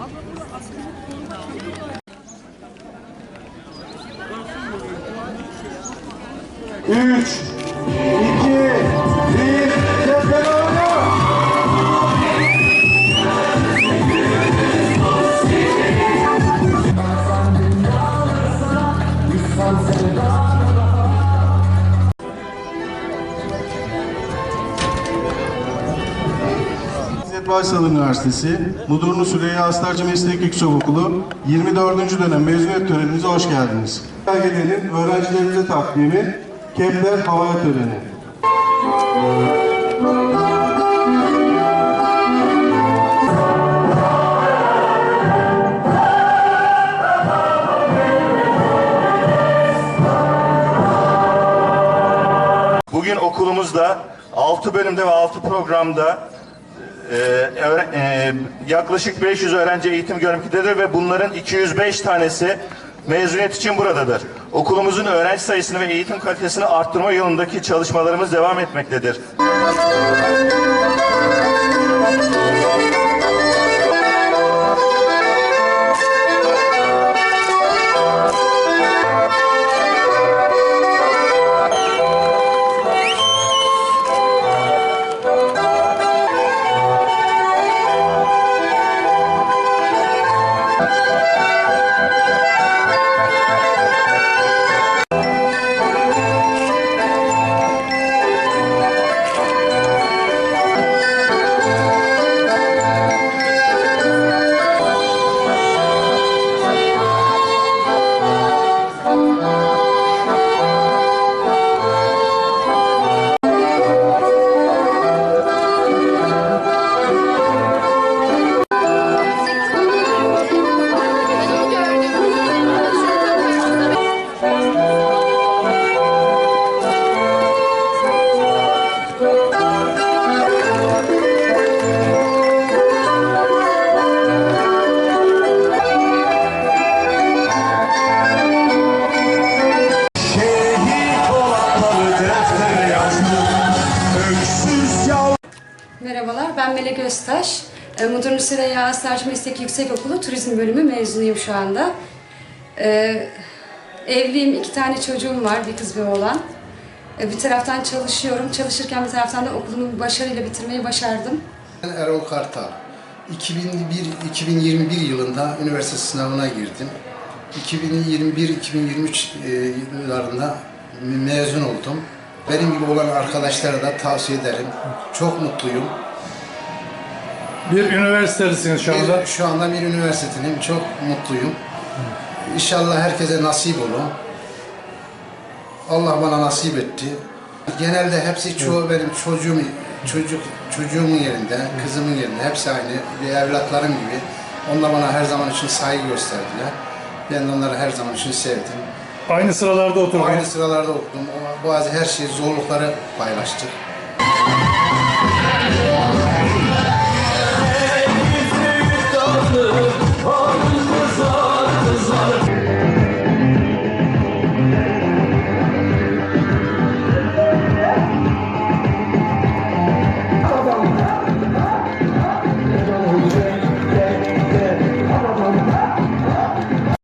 Üç, iki, Baysal Üniversitesi, Mudurnu Süreyya Astarcı Meslek Yüksekokulu 24. dönem mezuniyet töreninize hoş geldiniz. Belgelerin öğrencilerimize takdimi Kepler Havaya Töreni. Bugün okulumuzda 6 bölümde ve 6 programda e, e, yaklaşık 500 öğrenci eğitim görmektedir ve bunların 205 tanesi mezuniyet için buradadır. Okulumuzun öğrenci sayısını ve eğitim kalitesini arttırma yolundaki çalışmalarımız devam etmektedir. Ben Melek Öztaş. E, Mudurnu Süreyya Astarcı Meslek Yüksekokulu Turizm Bölümü mezunuyum şu anda. E, evliyim, iki tane çocuğum var, bir kız bir oğlan. E, bir taraftan çalışıyorum, çalışırken bir taraftan da okulumu başarıyla bitirmeyi başardım. Ben Erol Kartal. 2001-2021 yılında üniversite sınavına girdim. 2021-2023 e, yıllarında mezun oldum. Benim gibi olan arkadaşlara da tavsiye ederim. Çok mutluyum. Bir üniversitelisiniz şu anda. Bir, şu anda bir üniversitedeyim. Çok mutluyum. İnşallah herkese nasip olur. Allah bana nasip etti. Genelde hepsi çoğu benim çocuğum, çocuk çocuğumun yerinde, kızımın yerinde. Hepsi aynı. Bir evlatlarım gibi. Onlar bana her zaman için saygı gösterdiler. Ben de onları her zaman için sevdim. Aynı sıralarda oturdunuz. Aynı sıralarda okudum. Ama Bazı her şeyi, zorlukları paylaştık.